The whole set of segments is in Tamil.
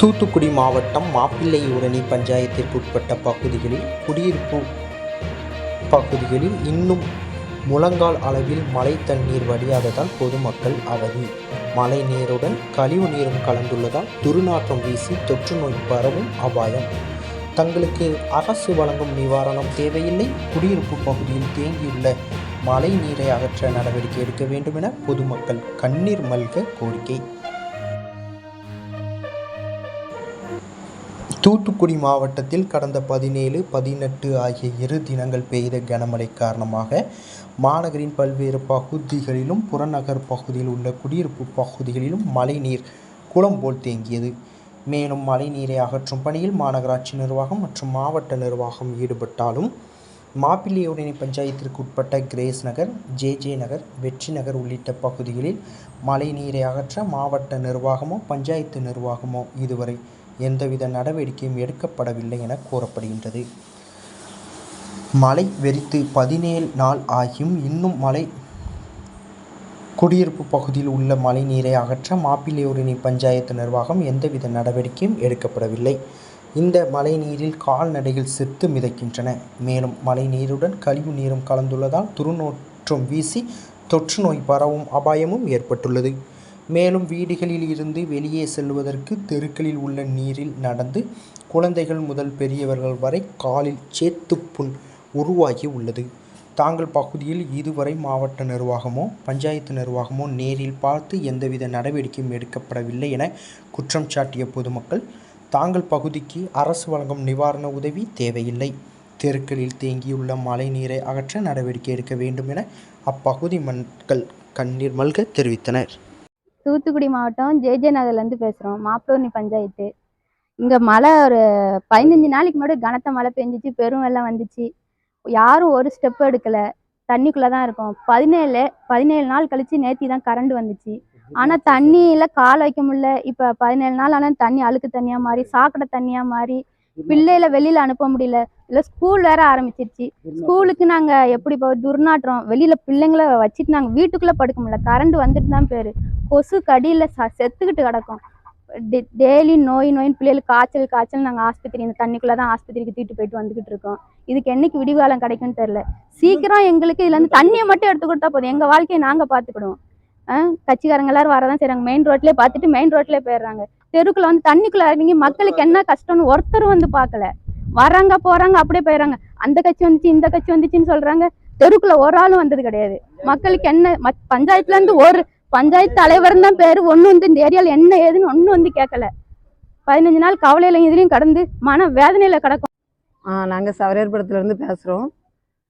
தூத்துக்குடி மாவட்டம் மாப்பிள்ளை உடனே பஞ்சாயத்திற்கு உட்பட்ட பகுதிகளில் குடியிருப்பு பகுதிகளில் இன்னும் முழங்கால் அளவில் மழை தண்ணீர் வடியாததால் பொதுமக்கள் அவதி. மழை நீருடன் கழிவு நீரும் கலந்துள்ளதால் துர்நாற்றம் வீசி தொற்று நோய் பரவும் அபாயம். தங்களுக்கு அரசு வழங்கும் நிவாரணம் தேவையில்லை. குடியிருப்பு பகுதியில் தேங்கியுள்ள மழை நீரை அகற்ற நடவடிக்கை எடுக்க வேண்டும் என பொதுமக்கள் கண்ணீர் மல்க கோரிக்கை. தூத்துக்குடி மாவட்டத்தில் கடந்த பதினேழு பதினெட்டு ஆகிய இரு தினங்கள் பெய்த கனமழை காரணமாக மாநகரின் பல்வேறு பகுதிகளிலும் புறநகர் பகுதியில் உள்ள குடியிருப்பு பகுதிகளிலும் மழைநீர் குளம் போல் தேங்கியது. மேலும் மழைநீரை அகற்றும் பணியில் மாநகராட்சி நிர்வாகம் மற்றும் மாவட்ட நிர்வாகம் ஈடுபட்டாலும் மாப்பிள்ளையோடனி பஞ்சாயத்திற்கு உட்பட்ட Grace Nagar J J Nagar Vetri Nagar உள்ளிட்ட பகுதிகளில் மழைநீரை அகற்ற மாவட்ட நிர்வாகமோ பஞ்சாயத்து நிர்வாகமோ இதுவரை எந்தவித நடவடிக்கையும் எடுக்கப்படவில்லை என கூறப்படுகின்றது. மழை வெறித்து பதினேழு நாள் ஆகியும் இன்னும் மழை குடியிருப்பு பகுதியில் உள்ள மழை நீரை அகற்ற மாப்பிள்ளையூரணி பஞ்சாயத்து நிர்வாகம் எந்தவித நடவடிக்கையும் எடுக்கப்படவில்லை. இந்த மழை நீரில் கால்நடைகள் செத்து மிதக்கின்றன. மேலும் மழை நீருடன் கழிவு நீரும் கலந்துள்ளதால் துருநோற்றும் வீசி தொற்று நோய் பரவும் அபாயமும் ஏற்பட்டுள்ளது. மேலும் வீடுகளில் இருந்து வெளியே செல்வதற்கு தெருக்களில் உள்ள நீரில் நடந்து குழந்தைகள் முதல் பெரியவர்கள் வரை காலில் சேத்துப்புண் உருவாகி உள்ளது. தாங்கள் பகுதியில் இதுவரை மாவட்ட நிர்வாகமோ பஞ்சாயத்து நிர்வாகமோ நேரில் பார்த்து எந்தவித நடவடிக்கையும் எடுக்கப்படவில்லை என குற்றம் சாட்டிய பொதுமக்கள் தாங்கள் பகுதிக்கு அரசு வழங்கும் நிவாரண உதவி தேவையில்லை. தெருக்களில் தேங்கியுள்ள மழை நீரை அகற்ற நடவடிக்கை எடுக்க வேண்டும் என அப்பகுதி மக்கள் கண்ணீர் மல்க தெரிவித்தனர். தூத்துக்குடி மாவட்டம் ஜேஜே நகர்லேருந்து பேசுகிறோம் மாப்பிளூர்னி பஞ்சாயத்து. இங்கே மழை ஒரு பதினஞ்சு நாளைக்கு முன்னாடி கனத்த மழை பெஞ்சிச்சு பெரும் வெள்ளம் வந்துச்சு. யாரும் ஒரு ஸ்டெப் எடுக்கலை. தண்ணிக்குள்ளே தான் இருக்கும். பதினேழு பதினேழு நாள் கழித்து நேத்தி தான் கரண்ட் வந்துச்சு. ஆனால் தண்ணியில் கால் வைக்க முடியல. இப்போ பதினேழு நாள் ஆனால் தண்ணி அழுக்கு தண்ணியாக மாறி சாக்கடை தண்ணியாக மாறி பிள்ளைகளை வெளியில் அனுப்ப முடியல. இல்லை ஸ்கூல் வேற ஆரம்பிச்சிருச்சு. ஸ்கூலுக்கு நாங்கள் எப்படி இப்போ துர்நாற்றம். வெளியில் பிள்ளைங்கள வச்சுட்டு நாங்கள் வீட்டுக்குள்ளே படுக்க முடியல. கரண்ட் வந்துட்டு தான் பேர். கொசு கடியில் ச செத்துக்கிட்டு கிடக்கும். டெய்லி நோய் நோயின்னு பிள்ளைகளுக்கு காய்ச்சல் காய்ச்சல் நாங்கள் ஆஸ்பத்திரி இந்த தண்ணிக்குள்ளே தான் ஆஸ்பத்திரிக்கு தூக்கிட்டு போயிட்டு வந்துக்கிட்டு இருக்கோம். இதுக்கு என்னைக்கு விடிகாலம் கிடைக்கும்னு தெரில சீக்கிரம் எங்களுக்கு இதுலேருந்து தண்ணியை மட்டும் எடுத்து கொடுத்தா போதும். எங்கள் வாழ்க்கையை நாங்கள் பார்த்துக்கிடுவோம். கட்சிக்காரங்க எல்லாரும் வரதான் செய்கிறாங்க மெயின் ரோட்லேயே பார்த்துட்டு மெயின் ரோட்லேயே போயிடுறாங்க. தெருக்குள்ள வந்து தண்ணிக்குள்ளே இறங்கி மக்களுக்கு என்ன கஷ்டம்னு ஒருத்தரும் வந்து பார்க்கல. வராங்க போறாங்க அப்படியே போயிடுறாங்க. அந்த கட்சி வந்துச்சு இந்த கட்சி வந்துச்சுன்னு சொல்றாங்க. தெருக்குள்ள ஒரு ஆளும் வந்தது கிடையாது. மக்களுக்கு என்ன மத்- பஞ்சாயத்துல இருந்து ஒரு பஞ்சாயத்து தலைவர் தான் பேரு. ஒண்ணு வந்து இந்த ஏரியால என்ன ஏதுன்னு ஒண்ணு வந்து கேட்கல பதினஞ்சு நாள் கவலையில இதுலயும் கடந்து மன வேதனையில கிடக்கும். ஆ நாங்கள் சவரேர்புரத்துலேருந்து பேசுகிறோம்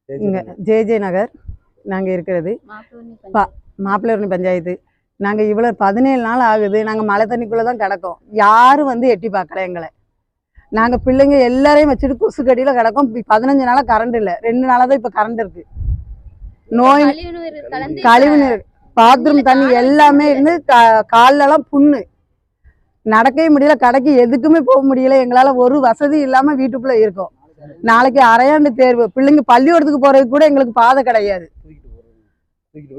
இங்கே ஜேஜே நகர் நாங்கள் இருக்கிறது. மாப்பிள்ளரணி பஞ்சாயத்து. நாங்கள் இவ்வளோ பதினேழு நாள் ஆகுது. நாங்கள் மழை தண்ணிக்குள்ளே தான் கிடக்கோம். யாரும் வந்து எட்டி பார்க்கல எங்களை. நாங்கள் பிள்ளைங்க எல்லாரையும் வச்சுட்டு கொசு கடியில் கிடக்கோம். பதினஞ்சு நாளாக கரண்ட் இல்லை. ரெண்டு நாளாக தான் இப்போ கரண்ட் இருக்கு. நோய் கழிவு நீர் பாத்ரூம் தண்ணி எல்லாமே இருந்து காலெல்லாம் புண்ணு. நடக்கவே முடியல கடைக்கு எதுக்குமே போக முடியல. எங்களால ஒரு வசதி இல்லாம வீட்டுக்குள்ள இருக்கோம். நாளைக்கு அரையாண்டு தேர்வு. பிள்ளைங்க பள்ளிக்கூடத்துக்கு போறதுக்கு கூட எங்களுக்கு பாதை கிடையாது.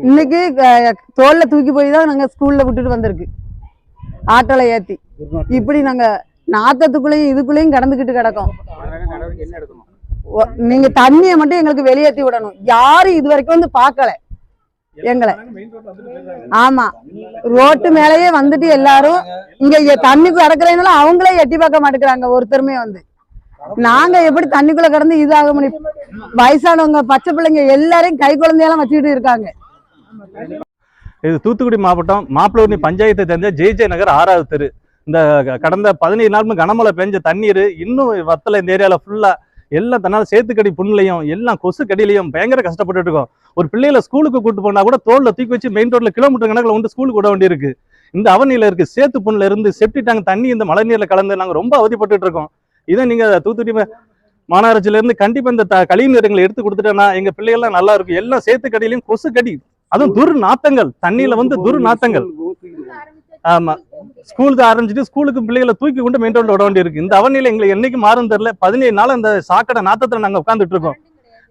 இன்னைக்கு தோல்ல தூக்கி போய் தான் நாங்க ஸ்கூல்ல விட்டுட்டு வந்திருக்கு. ஆட்டோல ஏத்தி. இப்படி நாங்க நாத்தத்துக்குள்ளேயும் இதுக்குள்ளேயும் கடந்துகிட்டு கிடக்கோம். நீங்க தண்ணியை மட்டும் எங்களுக்கு வெளியேத்தி விடணும். யாரும் இது வரைக்கும் வந்து பார்க்கல. எங்களை. ஆமா. ரோட்டு மேலேயே வந்துட்டு எல்லாரும் இங்க இங்க தண்ணிக்கு கிடக்குறதுனால அவங்களே எட்டி பார்க்க மாட்டேங்கிறாங்க ஒருத்தருமே வந்து. நாங்க எப்படி தண்ணிக்குள்ள கிடந்து இதாக முடியும் வயசானவங்க பச்சை பிள்ளைங்க எல்லாரையும் கை குழந்தையெல்லாம் வச்சுக்கிட்டு இருக்காங்க. இது தூத்துக்குடி மாவட்டம் மாப்பிளூர்னி பஞ்சாயத்தை சேர்ந்த ஜெய்ஜே நகர் ஆறாவது தெரு. இந்த கடந்த பதினேழு நாள் கனமழை பெஞ்ச தண்ணீர் இன்னும் வத்தல இந்த ஏரியால ஃபுல்லா எல்லாம் தன்னால சேத்துக்கடி புண்ணுலையும் எல்லாம் கொசு கடியிலையும் பயங்கர கஷ்டப்பட்டுட்டு இருக்கோம். ஒரு பிள்ளைகளை ஸ்கூலுக்கு கூட்டு போனா கூட தோல்ல தூக்கி வச்சு மெயின் ரோட்ல கிலோமீட்டர் கணக்குல வந்து ஸ்கூலுக்கு விட வேண்டியிருக்கு இந்த அவனில இருக்கு சேத்து புண்ணுல இருந்து செப்டி டேங்க் தண்ணி இந்த மழை நீர்ல கலந்து நாங்க ரொம்ப அவதிப்பட்டுட்டு இருக்கோம். இதை நீங்க தூத்துக்குடி மாநகராட்சியில இருந்து கண்டிப்பா இந்த கழிவு நீரங்களை எடுத்து கொடுத்துட்டேன்னா எங்க பிள்ளைகள்லாம் நல்லா இருக்கும். எல்லாம் சேத்து கடியிலையும் கொசு கடி அதுவும் துர் நாத்தங்கள் தண்ணியில வந்து துர் நாத்தங்கள் ஆமா. ஸ்கூலுக்கு ஆரம்பிச்சுட்டு ஸ்கூலுக்கு பிள்ளைகளை தூக்கி கொண்டு மெயின் ரோட்ல விட வேண்டியிருக்கு. இந்த அவநிலை எங்களுக்கு என்னைக்கு மாறும் தெரியல. பதினேழு நாள் அந்த சாக்கடை நாத்தத்துல நாங்க உட்காந்துட்டு இருக்கோம்.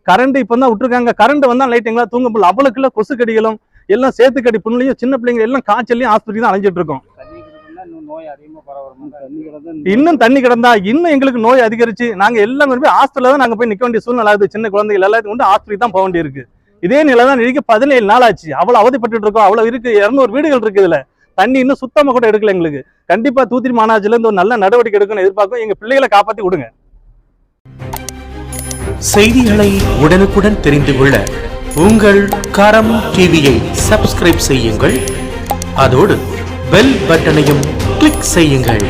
கரண்ட் இப்போ தான் விட்டுருக்காங்க. கரண்ட் வந்தா லைட் எங்களா தூங்க போல அவளுக்குள்ள கொசு கடிகளும் எல்லாம் சேத்துக்கடி புண்ணுலையும் சின்ன பிள்ளைங்க எல்லாம் காய்ச்சலையும் ஆஸ்பத்திரி தான் அலைஞ்சிட்டு இருக்கோம். இன்னும் தண்ணி கிடந்தா இன்னும் எங்களுக்கு நோய் அதிகரிச்சு நாங்க எல்லாமே போய் ஹாஸ்டல்ல தான் நாங்க போய் நிக்க வேண்டிய சூழ்நிலை ஆகுது. சின்ன குழந்தைகள் எல்லாத்தையும் கொண்டு ஹாஸ்பிட்டல் தான் போக வேண்டியிருக்கு. இதே நிலை தான் இருக்கு பதினேழு நாள் ஆச்சு. அவ்வளவு அவதிப்பட்டு இருக்கோம். அவ்வளவு இருக்கு. இருநூறு வீடுகள் இருக்கு இதுல. தண்ணி இன்னும் சுத்தமாக கூட எடுக்கல எங்களுக்கு. கண்டிப்பா தூத்துக்குடி மாநகராட்சியில ஒரு நல்ல நடவடிக்கை எடுக்கணும்னு எதிர்பார்க்கும் எங்க பிள்ளைகளை காப்பாற்றி கொடுங்க செய்திகளை உடனுக்குடன் தெரிந்து கொள்ள உங்கள் கரம் டிவியை சப்ஸ்கிரைப் செய்யுங்கள். அதோடு பெல் பட்டனையும் கிளிக் செய்யுங்கள்.